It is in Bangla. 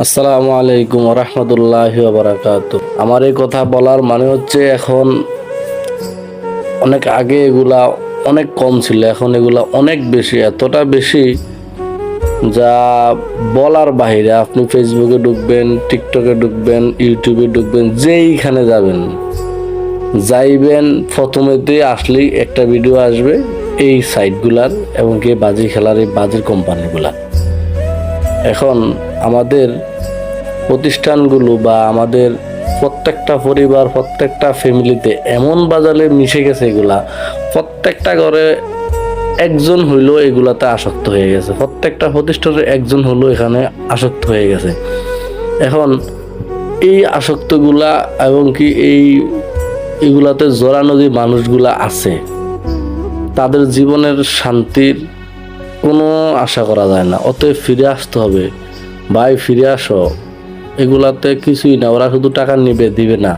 আসসালামু আলাইকুম রহমতুল্লাহ বারাকাত আমার এই কথা বলার মানে হচ্ছে এখন অনেক আগে এগুলা অনেক কম ছিল, এখন এগুলা অনেক বেশি, এতটা বেশি যা বলার বাইরে আপনি ফেসবুকে ঢুকবেন টিকটকে ঢুকবেন ইউটিউবে ঢুকবেন, যেইখানে যাবেন, যাইবেন প্রথমেতে আসলেই একটা ভিডিও আসবে এই সাইটগুলার এবং কি বাজি খেলার, এই বাজির কোম্পানিগুলার এখন আমাদের প্রতিষ্ঠানগুলো বা আমাদের প্রত্যেকটা পরিবার, প্রত্যেকটা ফ্যামিলিতে এমন বাজারে মিশে গেছে এগুলা। প্রত্যেকটা ঘরে একজন হইলেও এগুলাতে আসক্ত হয়ে গেছে। প্রত্যেকটা প্রতিষ্ঠানের একজন হলেও এখানে আসক্ত হয়ে গেছে। এখন এই আসক্তগুলা এবং কি এই এগুলাতে জড়ানো যে মানুষগুলা আছে। তাদের জীবনের শান্তির কোনো আশা করা যায় না। অতএব ফিরে আসতে হবে। ভাই, ফিরে আসো। এগুলাতে কিছুই না। ওরা শুধু টাকা নেবে, দিবে না।